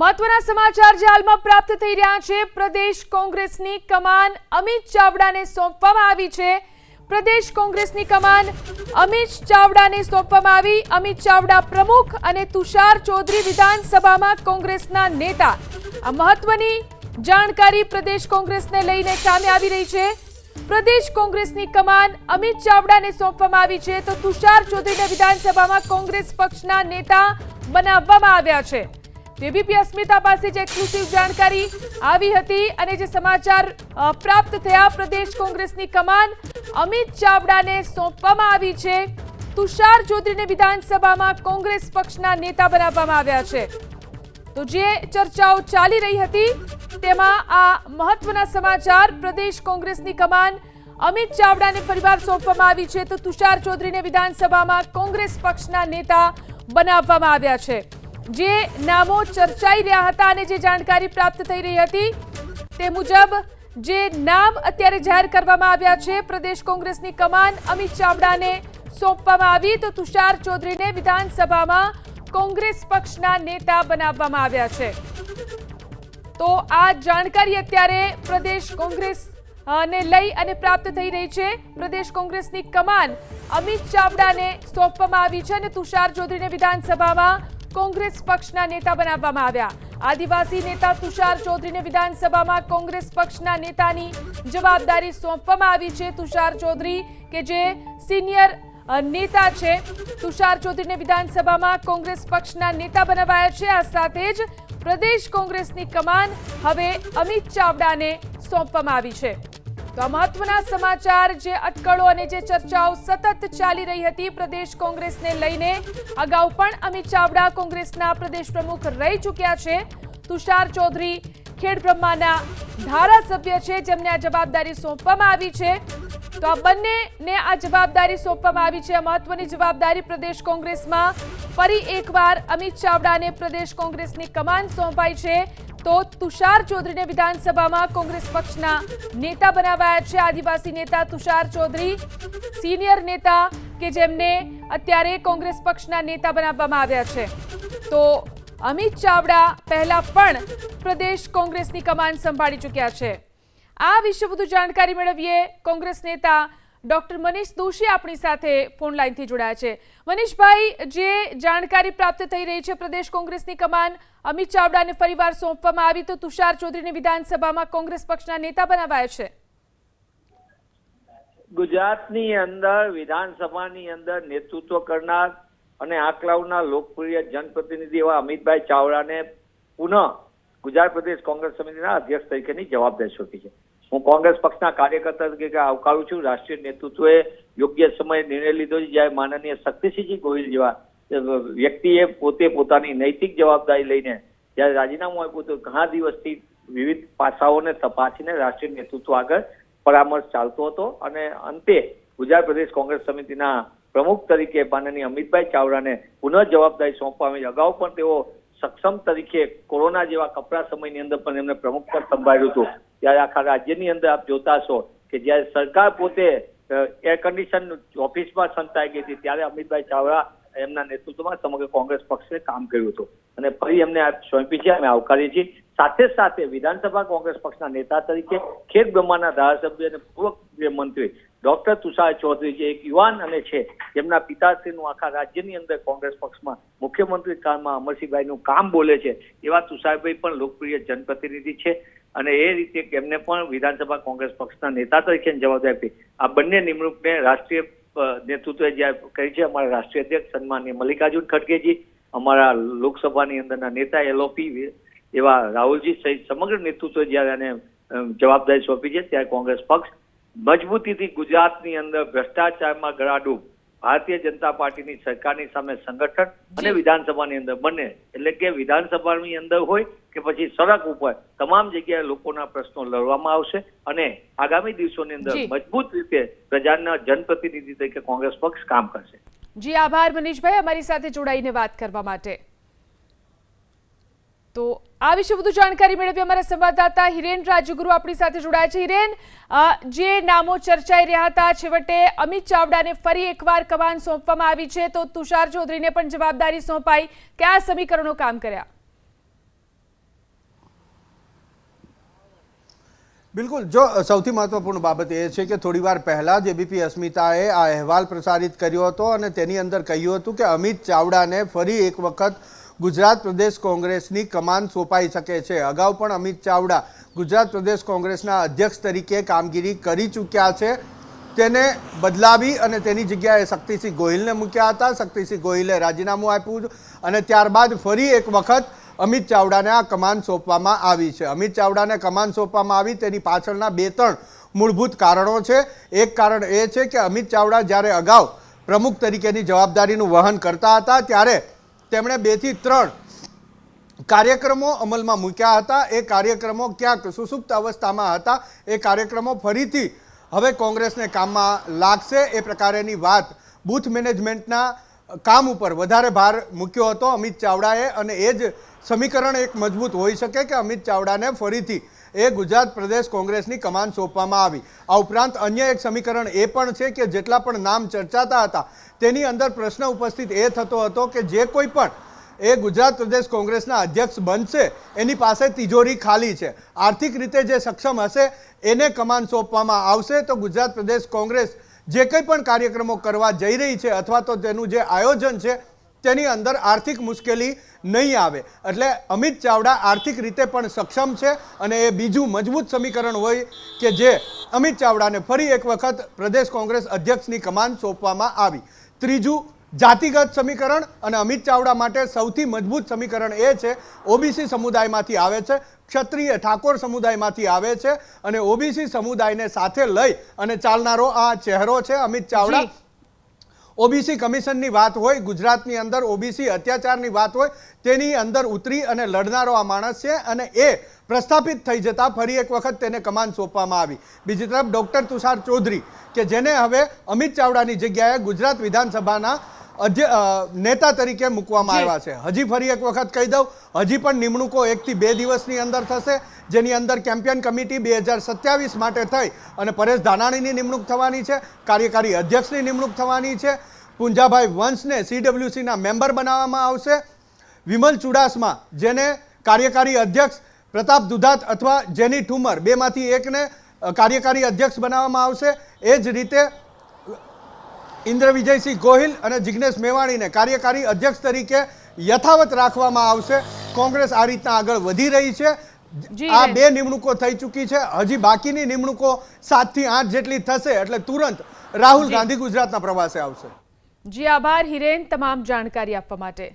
મહત્વના સમાચાર જે હાલમાં પ્રાપ્ત થઈ રહ્યા છે, પ્રદેશ કોંગ્રેસની કમાન અમિત ચાવડાને સોંપવામાં આવી છે. પ્રદેશ કોંગ્રેસની કમાન અમિત ચાવડાને સોંપવામાં આવી. અમિત ચાવડા પ્રમુખ અને તુષાર ચૌધરી વિધાનસભામાં કોંગ્રેસના નેતા. આ મહત્વની જાણકારી પ્રદેશ કોંગ્રેસને લઈને સામે આવી રહી છે. પ્રદેશ કોંગ્રેસની કમાન અમિત ચાવડાને સોંપવામાં આવી છે. તો તુષાર ચૌધરીને વિધાનસભામાં કોંગ્રેસ પક્ષના નેતા બનાવવામાં આવ્યા છે. એબીપી અસ્મિતા પાસે જે એક્સક્લુસિવ જાણકારી આવી હતી અને જે સમાચાર પ્રાપ્ત થયા પ્રદેશ કોંગ્રેસની કમાન, અમિત ચાવડાને સોંપવામાં આવી છે. તુષાર ચૌધરીને વિધાનસભામાં કોંગ્રેસ પક્ષના નેતા બનાવવામાં આવ્યા છે. તો જે ચર્ચાઓ ચાલી રહી હતી, તેમાં આ મહત્વના સમાચાર, પ્રદેશ કોંગ્રેસની કમાન, અમિત ચાવડાને ફરીવાર સોંપવામાં આવી છે. તો તુષાર ચૌધરીને વિધાનસભામાં કોંગ્રેસ પક્ષના નેતા બનાવવામાં આવ્યા છે. જે નામો ચર્ચાઈ રહ્યા હતા અને જે જાણકારી પ્રાપ્ત થઈ રહી હતી, તે મુજબ જે નામ અત્યારે જાહેર કરવામાં આવ્યા છે, પ્રદેશ કોંગ્રેસની કમાન અમિત ચાવડાને સોંપવામાં આવી તો તુષાર ચૌધરીને વિધાનસભામાં કોંગ્રેસ પક્ષના નેતા બનાવવામાં આવ્યા છે. તો આ જાણકારી અત્યારે પ્રદેશ કોંગ્રેસ ને લઈ અને પ્રાપ્ત થઈ રહી છે. પ્રદેશ કોંગ્રેસની કમાન અમિત ચાવડાને સોંપવામાં આવી છે અને તુષાર ચૌધરીને વિધાનસભામાં કોંગ્રેસ પક્ષના નેતા બનાવવામાં આવ્યા. આદિવાસી નેતા તુષાર ચૌધરીને વિધાનસભામાં કોંગ્રેસ પક્ષના નેતાની જવાબદારી સોંપવામાં આવી છે. તુષાર ચૌધરી કે જે સિનિયર નેતા છે, તુષાર ચૌધરીને વિધાનસભામાં કોંગ્રેસ પક્ષના નેતા બનાવાયા છે. આ સાથે જ પ્રદેશ કોંગ્રેસની કમાન હવે અમિત ચાવડાને સોંપવામાં આવી છે. તો મહત્વના સમાચાર, જે અટકળો અને જે ચર્ચાઓ સતત ચાલી રહી હતી, પ્રદેશ કોંગ્રેસને લઈને. અગાઉ પણ અમિત ચાવડા કોંગ્રેસના પ્રદેશ પ્રમુખ રહી ચૂક્યા છે. તુષાર ચૌધરી ખેડબ્રહ્માના ધારાસભ્ય છે, જેમને આ જવાબદારી સોંપવામાં આવી છે. તો આ બંનેને આ જવાબદારી સોંપવામાં આવી છે. આ મહત્વની જવાબદારી પ્રદેશ કોંગ્રેસમાં ફરી એકવાર અમિત ચાવડાને પ્રદેશ કોંગ્રેસની કમાન સોંપાઈ છે. તો તુષાર ચૌધરીને વિધાનસભામાં કોંગ્રેસ પક્ષના નેતા બનાવાયા છે. આદિવાસી નેતા તુષાર ચૌધરી, સિનિયર નેતા કે જેમને અત્યારે કોંગ્રેસ પક્ષના નેતા બનાવવામાં આવ્યા છે. તો અમિત ચાવડા પહેલા પણ પ્રદેશ કોંગ્રેસની કમાન સંભાળી ચૂક્યા છે. આ વિશે વધુ જાણકારી મેળવીએ કોંગ્રેસ નેતા ડોક્ટર મનીષ દોશી આપણી સાથે ફોન લાઈનથી જોડાયા છે. મનીષભાઈ, જે જાણકારી પ્રાપ્ત થઈ રહી છે પ્રદેશ કોંગ્રેસની કમાન, અમિત ચાવડાને ફરીવાર સોંપવામાં આવી તો તુષાર ચૌધરીને વિધાનસભામાં કોંગ્રેસ પક્ષના નેતા બનાવાયા છે. ગુજરાતની અંદર, વિધાનસભાની અંદર નેતૃત્વ કરનાર અને આકલાઉના લોકપ્રિય જનપ્રતિનિધિ એવા અમિતભાઈ ચાવડાને પુનઃ ગુજરાત પ્રદેશ કોંગ્રેસ સમિતિના અધ્યક્ષ તરીકેની જવાબદારી સોંપી છે. હું કોંગ્રેસ પક્ષના કાર્યકર્તા તરીકે આવકારું છું. રાષ્ટ્રીય નેતૃત્વએ યોગ્ય સમયે નિર્ણય લીધો છે, જ્યારે માનનીય શક્તિસિંહજી ગોહિલ જેવા વ્યક્તિએ પોતે પોતાની નૈતિક જવાબદારી લઈને જ્યારે રાજીનામું આપ્યું તો ઘણા દિવસથી વિવિધ પાસાઓને તપાસીને રાષ્ટ્રીય નેતૃત્વ આગળ પરામર્શ ચાલતો હતો. અને અંતે ગુજરાત પ્રદેશ કોંગ્રેસ સમિતિના પ્રમુખ તરીકે માનનીય અમિતભાઈ ચાવડાને પુનઃ જવાબદારી સોંપવામાં આવી અગાઉ પણ તેઓ સક્ષમ તરીકે કોરોના જેવા કપરા સમયની અંદર પણ એમને પ્રમુખ પદ સંભાળ્યું હતું. ત્યારે આખા રાજ્યની અંદર આપ જોતા છો કે જ્યારે સરકાર પોતે એર કન્ડિશન ઓફિસમાં સંતાઈ ગઈ હતી, ત્યારે અમિતભાઈ ચાવડા એમના નેતૃત્વમાં સમગ્ર કોંગ્રેસ પક્ષે કામ કર્યું હતું. અને ફરી એમને આ સોંપી છે અમે આવકારીએ છીએ. સાથે સાથે વિધાનસભા કોંગ્રેસ પક્ષના નેતા તરીકે ખેત બ્રહ્માના ધારાસભ્ય અને પૂર્વ મંત્રી ડોક્ટર તુષાર ચૌધરી જે એક યુવાન અને છે, જેમના પિતાશ્રીનું આખા રાજ્યની અંદર કોંગ્રેસ પક્ષમાં મુખ્યમંત્રી કાળમાં અમરસિંહભાઈનું કામ બોલે છે, એવા તુષારભાઈ પણ લોકપ્રિય જનપ્રતિનિધિ છે. અને એ રીતે એમને પણ વિધાનસભા કોંગ્રેસ પક્ષના નેતા તરીકે જવાબદારી આપી. આ બંને નિમણૂકને રાષ્ટ્રીય નેતૃત્વે જ્યારે કરી છે, અમારા રાષ્ટ્રીય અધ્યક્ષ સન્માનીય મલ્લિકાર્જુન ખડગેજી અમારા લોકસભાની અંદરના નેતા એલઓપી એવા રાહુલજી સહિત સમગ્ર નેતૃત્વ જ્યારે એને જવાબદારી સોંપી છે, ત્યારે કોંગ્રેસ પક્ષ મજબૂતીથી ગુજરાતની અંદર ભ્રષ્ટાચારમાં ગળાડૂબ ભારતીય જનતા પાર્ટીની સરકારની સામે સંગઠન અને વિધાનસભાની અંદર બંને. એટલે કે વિધાનસભાની અંદર હોય કે પછી સડક ઉપર તમામ જગ્યાએ લોકોના પ્રશ્નો લડવામાં આવશે અને આગામી દિવસોની અંદર મજબૂત રીતે પ્રજાના જનપ્રતિનિધિ તરીકે કોંગ્રેસ પક્ષ કામ કરશે. જી આભાર મનીષભાઈ. અમારી સાથે જોડાઈને વાત કરવા માટે. તો આ વિશે વધુ જાણકારી મેળવી અમારા સંવાદદાતા હિરેન રાજગુરુ આપણી સાથે જોડાયા છે. હિરેન જે નામો ચર્ચાઈ રહ્યા હતા, છેવટે અમિત ચાવડાને ફરી એકવાર કમાન સોંપવામાં આવી છે, તો તુષાર ચૌધરીને પણ જવાબદારી સોંપાઈ. કયા સમીકરણો કામ કર્યા? બિલકુલ. જો, સૌથી મહત્વપૂર્ણ બાબત એ છે કે થોડી વાર પહેલાં જ એબીપી અસ્મિતાએ આ અહેવાલ પ્રસારિત કર્યો હતો અને તેની અંદર કહ્યું હતું કે અમિત ચાવડાને ફરી એક વખત ગુજરાત પ્રદેશ કોંગ્રેસની કમાન સોંપાઈ શકે છે. અગાઉ પણ અમિત ચાવડા ગુજરાત પ્રદેશ કોંગ્રેસના અધ્યક્ષ તરીકે કામગીરી કરી ચૂક્યા છે. તેને બદલાવી અને તેની જગ્યાએ શક્તિસિંહ ગોહિલને મૂક્યા હતા. શક્તિસિંહ ગોહિલે રાજીનામું આપ્યું અને ત્યારબાદ ફરી એક વખત અમિત ચાવડાને આ કમાન સોંપવામાં આવી છે. અમિત ચાવડાને કમાન સોંપવામાં આવી તેની પાછળના બે ત્રણ મૂળભૂત કારણો છે. એક કારણ એ છે કે અમિત ચાવડા જ્યારે અગાઉ પ્રમુખ તરીકેની જવાબદારીનું વહન કરતા હતા, ત્યારે તેમણે બેથી ત્રણ કાર્યક્રમો અમલમાં મૂક્યા હતા. એ કાર્યક્રમો ક્યાંક સુસુપ્ત અવસ્થામાં હતા. એ કાર્યક્રમો ફરીથી હવે કોંગ્રેસને કામમાં લાગશે. એ પ્રકારેની વાત બૂથ મેનેજમેન્ટના કામ ઉપર વધારે ભાર મૂક્યો હતો અમિત ચાવડાએ. અને એ જ સમીકરણ એક મજબૂત હોઈ શકે કે અમિત ચાવડાને ફરીથી એ ગુજરાત પ્રદેશ કોંગ્રેસની કમાન સોંપવામાં આવી. આ ઉપરાંત અન્ય એક સમીકરણ એ પણ છે કે જેટલા પણ નામ ચર્ચાતા હતા, તેની અંદર પ્રશ્ન ઉપસ્થિત એ થતો હતો કે જે કોઈ પણ એ ગુજરાત પ્રદેશ કોંગ્રેસના અધ્યક્ષ બનશે, એની પાસે તિજોરી ખાલી છે. આર્થિક રીતે જે સક્ષમ હશે, એને કમાન સોંપવામાં આવશે. તો ગુજરાત પ્રદેશ કોંગ્રેસ જે કંઈ પણ કાર્યક્રમો કરવા જઈ રહી છે અથવા તો તેનું જે આયોજન છે તેની અંદર આર્થિક મુશ્કેલી નહીં આવે એટલે અમિત ચાવડા આર્થિક રીતે પણ સક્ષમ છે અને એ બીજું મજબૂત સમીકરણ હોય કે જે અમિત ચાવડાને ફરી એક વખત પ્રદેશ કોંગ્રેસ અધ્યક્ષની કમાન સોંપવામાં આવી ત્રીજું, જાતિગત સમીકરણ અને અમિત ચાવડા માટે સૌથી મજબૂત સમીકરણ એ છે, ઓબીસી સમુદાયમાંથી આવે છે, ક્ષત્રિય ઠાકોર સમુદાયમાંથી આવે છે અને ઓબીસી સમુદાયને સાથે લઈ અને ચાલનારો આ ચહેરો છે અમિત ચાવડા. ઓબીસી કમિશનની વાત હોય, ગુજરાતની અંદર ઓબીસી અત્યાચારની વાત હોય, તેની અંદર ઉતરી અને લડનારો આ માણસ છે અને એ પ્રસ્થાપિત થઈ જતાં ફરી એક વખત તેને કમાન સોંપવામાં આવી. બીજી તરફ ડૉક્ટર તુષાર ચૌધરી, કે જેને હવે અમિત ચાવડાની જગ્યાએ ગુજરાત વિધાનસભાના નેતા તરીકે મૂકવામાં આવ્યા છે. હજી ફરી એક વખત કહી દઉં હજી પણ નિમણૂકો એકથી બે દિવસની અંદર થશે જેની અંદર કેમ્પિયન કમિટી બે હજાર સત્યાવીસ માટે થઈ અને પરેશ ધાનાણીની નિમણૂક થવાની છે કાર્યકારી અધ્યક્ષની નિમણૂક થવાની છે પુંજાભાઈ વંશને સીડબ્લ્યુસીના મેમ્બર બનાવવામાં આવશે વિમલ ચુડાસમા જેને કાર્યકારી અધ્યક્ષ પ્રતાપ દુધાત અથવા જેની ઠુમર બેમાંથી એકને કાર્યકારી અધ્યક્ષ બનાવવામાં આવશે એ જ રીતે ઇન્દ્ર વિજયસિંહ ગોહિલ અને જિજ્ઞેશ મેવાણીને કાર્યકારી અધ્યક્ષ તરીકે યથાવત રાખવામાં આવશે. કોંગ્રેસ આ રીતના આગળ વધી રહી છે. આ બે નિમણૂકો થઈ ચૂકી છે. હજી બાકીની નિમણૂકો સાતથી આઠ જેટલી થશે એટલે તુરંત રાહુલ ગાંધી ગુજરાતના પ્રવાસે આવશે. જી આભાર હિરેન તમામ જાણકારી આપવા માટે.